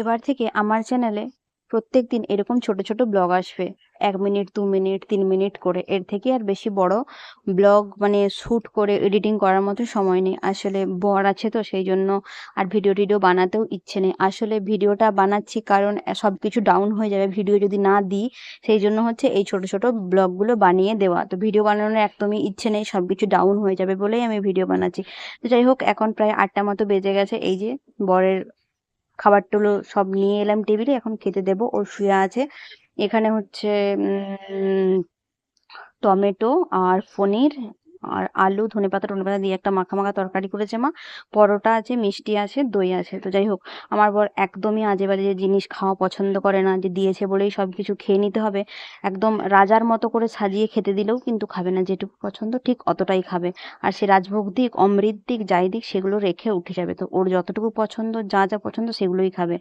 এবার থেকে আমার চ্যানেলে প্রত্যেক দিন এরকম ছোট ছোট ব্লগ আসবে। এক মিনিট, দু মিনিট, তিন মিনিট করে। এর থেকে আর বেশি বড় ব্লগ মানে শ্যুট করে এডিটিং করার মতো সময় নেই। আসলে বর আছে তো, সেই জন্য আর ভিডিও টিডিও বানাতেও ইচ্ছে নেই। আসলে ভিডিওটা বানাচ্ছি কারণ সব কিছু ডাউন হয়ে যাবে। ভিডিও যদি না দিই, সেই জন্য হচ্ছে এই ছোট ছোট ব্লগগুলো বানিয়ে দেওয়া। তো ভিডিও বানানোর একদমই ইচ্ছে নেই সব কিছু ডাউন হয়ে যাবে বলেই আমি ভিডিও বানাচ্ছি। তো যাই হোক, এখন প্রায় আটটা মতো বেজে গেছে। এই যে বরের খাবারগুলো সব নিয়ে এলাম টেবিলে, এখন খেতে দেব। ও শুয়ে আছে। এখানে হচ্ছে টমেটো আর পনির আর আলু ধনেপাতা টনেপাতা দিয়ে একটা মাখা মাখা তরকারি করেছে মা। পরোটা আছে, মিষ্টি আছে, দই আছে। তো যাই হোক, আমার বর একদমই আজে বাজে যে জিনিস খাওয়া পছন্দ করে না, যে দিয়েছে বলেই সব কিছু খেয়ে নিতে হবে। একদম রাজার মতো করে সাজিয়ে খেতে দিলেও কিন্তু খাবে না, যেটুকু পছন্দ ঠিক অতটাই খাবে। আর সে রাজভোগ দিক, অমৃত দিক, যাই দিক, সেগুলো রেখে উঠে যাবে। তো ওর যতটুকু পছন্দ, যা যা পছন্দ সেগুলোই খাবে।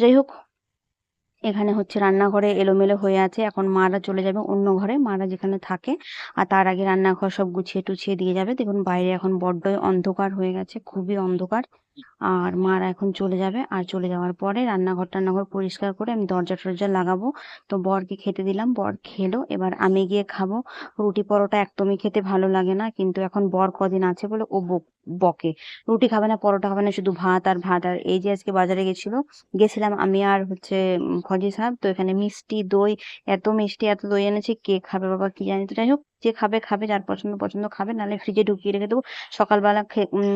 যাই হোক এখানে হচ্ছে রান্নাঘরে এলোমেলো হয়ে আছে। এখন মারা চলে যাবে অন্য ঘরে, মারা যেখানে থাকে। আর তার আগে রান্নাঘর সব গুছিয়ে টুছিয়ে দিয়ে যাবে। দেখুন বাইরে এখন বড্ডই অন্ধকার হয়ে গেছে, খুবই অন্ধকার। আর মারা এখন চলে যাবে। আর চলে যাওয়ার পরে রান্নাঘর টান্নাঘর পরিষ্কার করে আমি দরজা টরজা লাগাবো। তো বরকে খেতে দিলাম। বর খেলো। এবার আমি গিয়ে খাব। রুটি পরোটা একদমই খেতে ভালো লাগে না। কিন্তু এখন বর কদিন আছে বলে ও বকে রুটি খাবে না, পরোটা খাবে না, শুধু ভাত আর ভাত। আর এই যে আজকে বাজারে গেছিল, গেছিলাম আমি আর হচ্ছে ফজি সাহেব। তো এখানে মিষ্টি দই, এত মিষ্টি, এত দই এনেছে। কে খাবে বাবা কি জানি। তো যাই হোক, যে খাবে খাবে। যার পছন্দ পছন্দ খাবে। নাহলে ফ্রিজে ঢুকিয়ে রেখে দেবো। সকালবেলা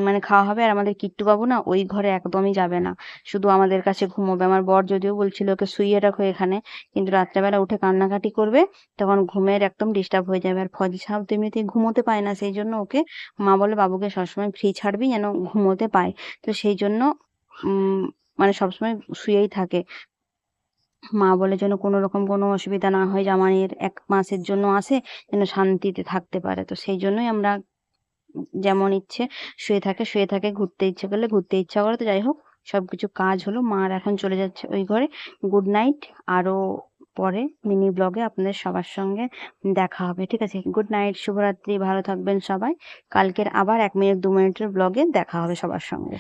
মানে খাওয়া হবে। আর আমাদের কিট্টু বাবু না, ওই ঘরে একদমই যাবে না। শুধু আমাদের কাছে ঘুমোবে। আমার বর যদিও বলছিল ওকে শুইয়ে রাখো এখানে, কিন্তু রাত্রেবেলা উঠে কান্নাকাটি করবে, তখন ঘুমের একদম ডিস্টার্ব হয়ে যাবে। আর ফজি সাহেব তো এমনিতেই ঘুমোতে পায় না, সেই জন্য ওকে মা বলে, বাবুকে সবসময় ফ্রি ছাড়বি যেন ঘুমোতে পায়। তো সেই জন্য মানে সবসময় শুয়েই থাকে। মা বলে যেন কোনো রকম কোনো অসুবিধা না হয়, জামাইয়ের এক মাসের জন্য আসে, যেন শান্তিতে থাকতে পারে। তো সেই জন্যই আমরা যেমন ইচ্ছে শুয়ে থাকে শুয়ে থাকে, ঘুরতে ইচ্ছে করলে ঘুরতে ইচ্ছা করে। তো যাই হোক সব কিছু কাজ হলো। মার এখন চলে যাচ্ছে ওই ঘরে। গুড নাইট আরও পরে মিনি ব্লগে আপনাদের সবার সঙ্গে দেখা হবে, ঠিক আছে? গুড নাইট শুভরাত্রি, ভালো থাকবেন সবাই। কালকের আবার এক মিনিট, দু মিনিটের ব্লগে দেখা হবে সবার সঙ্গে।